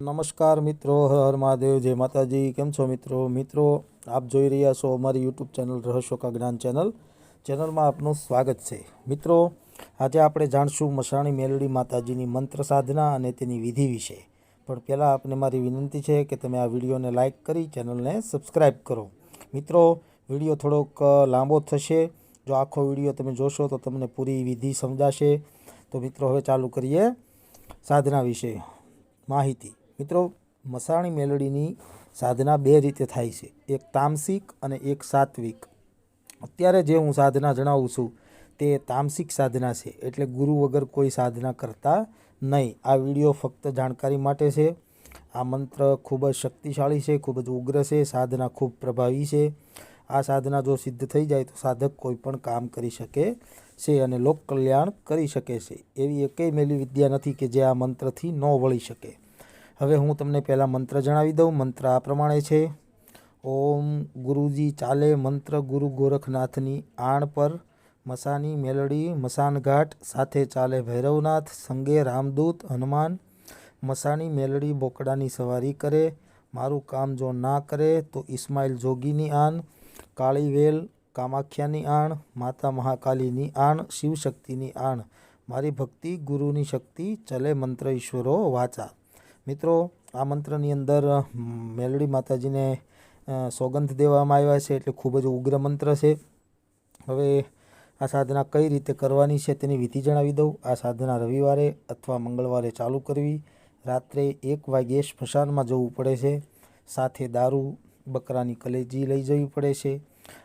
નમસ્કાર મિત્રો, હર હર મહાદેવ, જય માતાજી. કેમ છો મિત્રો? મિત્રો, આપ જોઈ રહ્યા છો અમારી યુટ્યુબ ચેનલ રહસ્યો કા જ્ઞાન ચેનલ. ચેનલમાં આપનું સ્વાગત છે. મિત્રો, આજે આપણે જાણશું મસાણી મેલડી માતાજીની મંત્ર સાધના અને તેની વિધિ વિશે. પણ પહેલાં આપને મારી વિનંતી છે કે તમે આ વિડીયોને લાઇક કરી ચેનલને સબસ્ક્રાઈબ કરો. મિત્રો, વીડિયો થોડોક લાંબો થશે. જો આખો વીડિયો તમે જોશો તો તમને પૂરી વિધિ સમજાશે. તો મિત્રો, હવે ચાલુ કરીએ સાધના વિશે માહિતી. મિત્રો, મસાણી મેલડીની સાધના બે રીતે થાય છે. એક તામસિક અને એક સાત્વિક. અત્યારે જે હું સાધના જણાવું છું, તે તામસિક સાધના છે. એટલે ગુરુ વગર કોઈ સાધના કરતા નહીં. આ વીડિયો ફક્ત જાણકારી માટે છે. આ મંત્ર ખૂબ જ શક્તિશાળી છે, ખૂબ જ ઉગ્ર છે, સાધના ખૂબ પ્રભાવી છે. આ સાધના જો સિદ્ધ થઈ જાય તો સાધક કોઈ પણ કામ કરી શકે છે અને લોક કલ્યાણ કરી શકે છે. એવી એકેય મેલી વિદ્યા નથી કે જે આ મંત્રથી ન વળી શકે. હવે હું તમને પહેલાં મંત્ર જણાવી દઉં. મંત્ર આ પ્રમાણે છે. ઓમ ગુરુજી ચાલે મંત્ર ગુરુ ગોરખનાથની આણ પર. મસાની મેલડી મસાનઘાટ સાથે ચાલે ભૈરવનાથ, સંગે રામદૂત, હનુમાન. મસાણી મેલડી બોકડાની સવારી કરે. મારું કામ જો ના કરે તો ઇસ્માઇલ જોગીની આન કાળીવેલ કામાખ્યાની આણ, માતા મહાકાલીની આણ, શિવશક્તિની આણ. મારી ભક્તિ ગુરુની શક્તિ, ચલે મંત્ર ઈશ્વરો વાચા. મિત્રો, આ મંત્રની અંદર મેલડી માતાજીને સોગંધ દેવામાં આવ્યા છે એટલે ખૂબ જ ઉગ્ર મંત્ર છે. હવે આ સાધના કઈ રીતે કરવાની છે તેની વિધિ જણાવી દઉં. આ સાધના રવિવારે અથવા મંગળવારે ચાલુ કરવી. રાત્રે એક વાગ્યે સ્મશાનમાં જવું પડે છે. સાથે દારૂ, બકરાની કલેજી લઈ જવી પડે છે.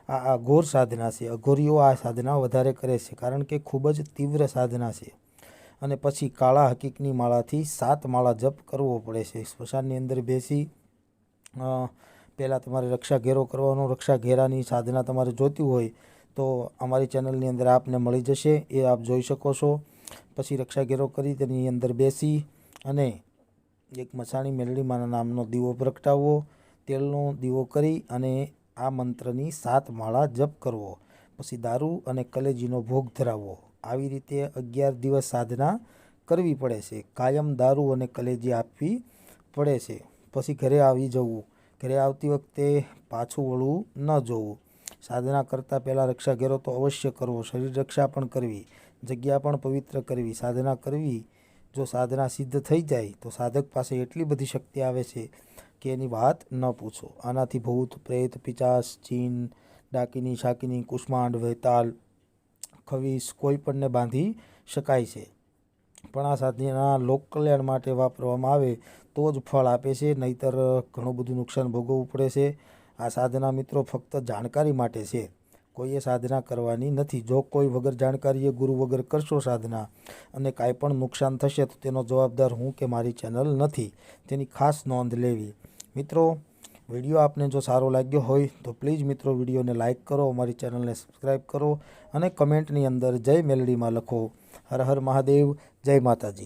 આ અઘોર સાધના છે. અઘોરીઓ આ સાધના વધારે કરે છે કારણ કે ખૂબ જ તીવ્ર સાધના છે. અને પછી કાળા હકીકની માળાથી સાત માળા જપ કરવો પડે છે. સ્મશાનની અંદર બેસી પહેલાં તમારે રક્ષા ઘેરો કરવાનો, રક્ષા ઘેરાની સાધના તમારે જોતી હોય તો અમારી ચેનલની અંદર આપને મળી જશે. એ આપ જોઈ શકો છો. પછી રક્ષા ઘેરો કરી તેની અંદર બેસી અને એક મસાણી મેલડીમાના નામનો દીવો પ્રગટાવવો, તેલનો દીવો કરી અને આ મંત્રની સાત માળા જપ કરવો. પછી દારૂ અને કલેજીનો ભોગ ધરાવવો આવી રીતે અગિયાર દિવસ સાધના કરવી પડે છે. કાયમ દારૂ અને કલેજી આપવી પડે છે. પછી ઘરે આવી જવું. ઘરે આવતી વખતે પાછું વળવું ન જોવું. સાધના કરતાં પહેલાં રક્ષા ઘેરો તો અવશ્ય કરવો. શરીર રક્ષા પણ કરવી. જગ્યા પણ પવિત્ર કરવી. સાધના કરવી. જો સાધના સિદ્ધ થઈ જાય, તો સાધક પાસે એટલી બધી શક્તિ આવે છે કે એની વાત ન પૂછો. આનાથી ભૂત, પ્રેત, પિચાસ, ચીન, ડાકીની, શાકીની, કુષ્માંડ, વૈતાલ ખવીસ કોઈ પણને બાંધી શકાય છે. પણ આ સાધના લોક કલ્યાણ માટે વાપરવામાં આવે તો જ ફળ આપે છે, નહીતર ઘણું બધું નુકસાન ભોગવવું પડે છે. આ સાધના મિત્રો ફક્ત જાણકારી માટે છે. કોઈએ સાધના કરવાની નથી. જો કોઈ વગર જાણકારીએ ગુરુ વગર કરશો સાધના અને કાંઈ પણ નુકસાન થશે તો તેનો જવાબદાર હું કે મારી ચેનલ નથી. તેની ખાસ નોંધ લેવી. મિત્રો વીડિયો આપને જો સારો લાગ્યો હોય તો પ્લીઝ મિત્રો વિડીયોને લાઇક કરો, અમારી ચેનલને સબસ્ક્રાઈબ કરો અને કમેન્ટની અંદર જય મેલડીમાં લખો. હર હર મહાદેવ, જય માતાજી.